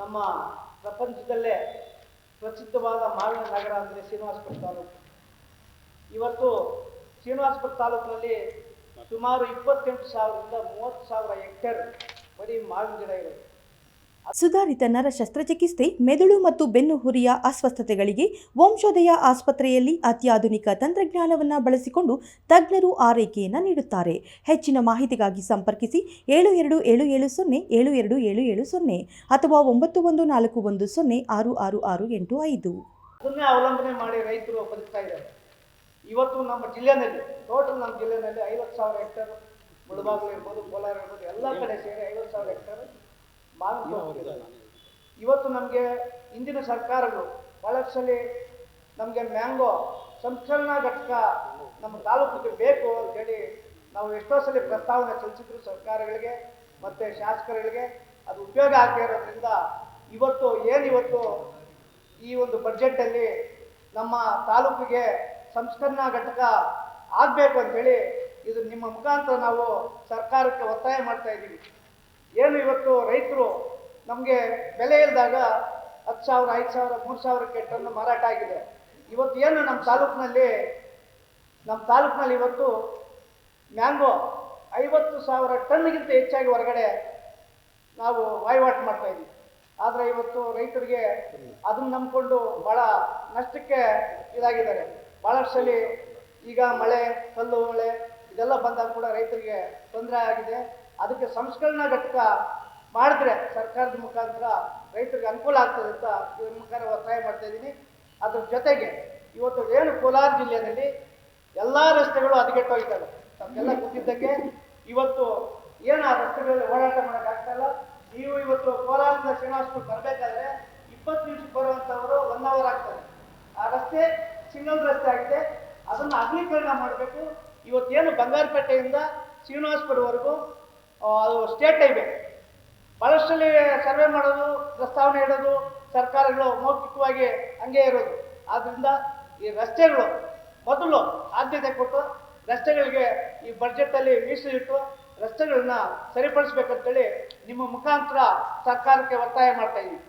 ನಮ್ಮ ಪ್ರಪಂಚದಲ್ಲೇ ಪ್ರಸಿದ್ಧವಾದ ಮಾವಿನ ನಗರ ಅಂದರೆ ಶ್ರೀನಿವಾಸಪುರ ತಾಲೂಕು. ಇವತ್ತು ಶ್ರೀನಿವಾಸಪುರ ತಾಲೂಕಿನಲ್ಲಿ ಸುಮಾರು ಇಪ್ಪತ್ತೆಂಟು ಸಾವಿರದಿಂದ ಮೂವತ್ತು ಸಾವಿರ ಹೆಕ್ಟೇರ್ ಬರೀ ಮಾವಿನ ಗಿಡ ಇರೋದು. ಸುಧಾರಿತ ನರ ಶಸ್ತ್ರಚಿಕಿತ್ಸೆ ಮೆದುಳು ಮತ್ತು ಬೆನ್ನುಹುರಿಯ ಅಸ್ವಸ್ಥತೆಗಳಿಗೆ ವಂಶೋದಯ ಆಸ್ಪತ್ರೆಯಲ್ಲಿ ಅತ್ಯಾಧುನಿಕ ತಂತ್ರಜ್ಞಾನವನ್ನು ಬಳಸಿಕೊಂಡು ತಜ್ಞರು ಆರೈಕೆಯನ್ನು ನೀಡುತ್ತಾರೆ ಹೆಚ್ಚಿನ ಮಾಹಿತಿಗಾಗಿ ಸಂಪರ್ಕಿಸಿ ಏಳು ಎರಡು ಏಳು ಏಳು ಸೊನ್ನೆ, ಏಳು ಎರಡು ಏಳು ಏಳು ಸೊನ್ನೆ ಅಥವಾ ಒಂಬತ್ತು ಒಂದು ನಾಲ್ಕು ಒಂದು ಸೊನ್ನೆ ಆರು ಆರು ಆರು ಎಂಟು ಐದು ಅವಲಂಬನೆ ಮಾಡಿ ರೈತರು ಬದುಕ್ತಾ ಇದ್ದಾರೆ ಇವತ್ತು ನಮ್ಮ ಜಿಲ್ಲೆನಲ್ಲಿ, ಟೋಟಲ್ ನಮ್ಮ ಜಿಲ್ಲೆನಲ್ಲಿ ಐವತ್ತು ಸಾವಿರ ಹೆಕ್ಟೇರ್ ಮುಳಬಾಗ್ಲು ಇರ್ಬೋದು, ಕೋಲಾರ ಇರ್ಬೋದು, ಎಲ್ಲ ಕಡೆ ಸೇರಿ ಐವತ್ತು ಸಾವಿರ ಹೆಕ್ಟೇರ್. ಇವತ್ತು ನಮಗೆ ಇಂದಿನ ಸರ್ಕಾರಗಳು ಬಹಳಷ್ಟು ಸಲ ನಮಗೆ ಮ್ಯಾಂಗೋ ಸಂಸ್ಕರಣಾ ಘಟಕ ನಮ್ಮ ತಾಲೂಕಿಗೆ ಬೇಕು ಅಂತೇಳಿ ನಾವು ಎಷ್ಟೋ ಸಲ ಪ್ರಸ್ತಾವನೆ ಸಲ್ಲಿಸಿದ್ರು ಸರ್ಕಾರಗಳಿಗೆ ಮತ್ತು ಶಾಸಕರುಗಳಿಗೆ. ಅದು ಉಪಯೋಗ ಆಗದೇ ಇವತ್ತು ಏನಿವತ್ತು ಈ ಒಂದು ಬಡ್ಜೆಟಲ್ಲಿ ನಮ್ಮ ತಾಲೂಕಿಗೆ ಸಂಸ್ಕರಣಾ ಘಟಕ ಆಗಬೇಕು ಅಂತೇಳಿ ಇದು ನಿಮ್ಮ ಮುಖಾಂತರ ನಾವು ಸರ್ಕಾರಕ್ಕೆ ಒತ್ತಾಯ ಮಾಡ್ತಾ ಇದ್ದೀವಿ. ಏನು ಇವತ್ತು ರೈತರು ನಮಗೆ ಬೆಲೆ ಇಲ್ಲದಾಗ ಹತ್ತು ಸಾವಿರ, ಐದು ಸಾವಿರ, ಮೂರು ಸಾವಿರಕ್ಕೆ ಟನ್ ಮಾರಾಟ ಆಗಿದೆ. ಇವತ್ತು ಏನು ನಮ್ಮ ತಾಲೂಕಿನಲ್ಲಿ ನಮ್ಮ ತಾಲೂಕಿನಲ್ಲಿ ಇವತ್ತು ಮ್ಯಾಂಗೋ ಐವತ್ತು ಸಾವಿರ ಟನ್ಗಿಂತ ಹೆಚ್ಚಾಗಿ ಹೊರಗಡೆ ನಾವು ವಹಿವಾಟು ಮಾಡ್ತಾ ಇದ್ದೀವಿ. ಆದರೆ ಇವತ್ತು ರೈತರಿಗೆ ಅದನ್ನು ನಂಬಿಕೊಂಡು ಭಾಳ ನಷ್ಟಕ್ಕೆ ಇದಾಗಿದ್ದಾರೆ. ಭಾಳಷ್ಟು ಸಲ ಈಗ ಮಳೆ, ಕಲ್ಲು, ಮಳೆ ಇದೆಲ್ಲ ಬಂದಾಗ ಕೂಡ ರೈತರಿಗೆ ತೊಂದರೆ ಆಗಿದೆ. ಅದಕ್ಕೆ ಸಂಸ್ಕರಣಾ ಘಟಕ ಮಾಡಿದ್ರೆ ಸರ್ಕಾರದ ಮುಖಾಂತರ ರೈತರಿಗೆ ಅನುಕೂಲ ಆಗ್ತದೆ ಅಂತ ಇವ್ರ ಮುಖಾಂತರ ಒತ್ತಾಯ ಮಾಡ್ತಾ ಇದ್ದೀನಿ. ಅದ್ರ ಜೊತೆಗೆ ಇವತ್ತು ಏನು ಕೋಲಾರ ಜಿಲ್ಲೆಯಲ್ಲಿ ಎಲ್ಲ ರಸ್ತೆಗಳು ಹದಗೆಟ್ಟೋಗಿದ್ದಾವೆ ತಮಗೆಲ್ಲ ಗೊತ್ತಿದ್ದಕ್ಕೆ ಇವತ್ತು ಏನು ಆ ರಸ್ತೆಗಳಲ್ಲಿ ಓಡಾಟ ಮಾಡೋಕ್ಕಾಗ್ತಾಯಿಲ್ಲ ನೀವು ಇವತ್ತು ಕೋಲಾರದಿಂದ ಶ್ರೀನಿವಾಸಪುರ ಬರಬೇಕಾದ್ರೆ ಇಪ್ಪತ್ತು ನಿಮಿಷಕ್ಕೆ ಬರುವಂಥವರು ಒನ್ ಅವರ್ ಆಗ್ತದೆ. ಆ ರಸ್ತೆ ಸಿಂಗಲ್ ರಸ್ತೆ ಆಗಿದೆ. ಅದನ್ನು ಅಗಲೀಕರಣ ಮಾಡಬೇಕು. ಇವತ್ತೇನು ಬಂಗಾರಪೇಟೆಯಿಂದ ಶ್ರೀನಿವಾಸಪುರವರೆಗೂ ಅದು ಸ್ಟೇಟ್ ಹೈವೇ ಭಾಳಷ್ಟಲ್ಲಿ ಸರ್ವೆ ಮಾಡೋದು, ಪ್ರಸ್ತಾವನೆ ಇಡೋದು, ಸರ್ಕಾರಗಳು ಮೌಖಿಕವಾಗಿ ಹಂಗೆ ಇರೋದು. ಆದ್ದರಿಂದ ಈ ರಸ್ತೆಗಳು ಮೊದಲು ಆದ್ಯತೆ ಕೊಟ್ಟು ರಸ್ತೆಗಳಿಗೆ ಈ ಬಡ್ಜೆಟಲ್ಲಿ ಮೀಸಲಿಟ್ಟು ರಸ್ತೆಗಳನ್ನ ಸರಿಪಡಿಸ್ಬೇಕಂತೇಳಿ ನಿಮ್ಮ ಮುಖಾಂತರ ಸರ್ಕಾರಕ್ಕೆ ಒತ್ತಾಯ ಮಾಡ್ತಾ ಇದ್ದೀವಿ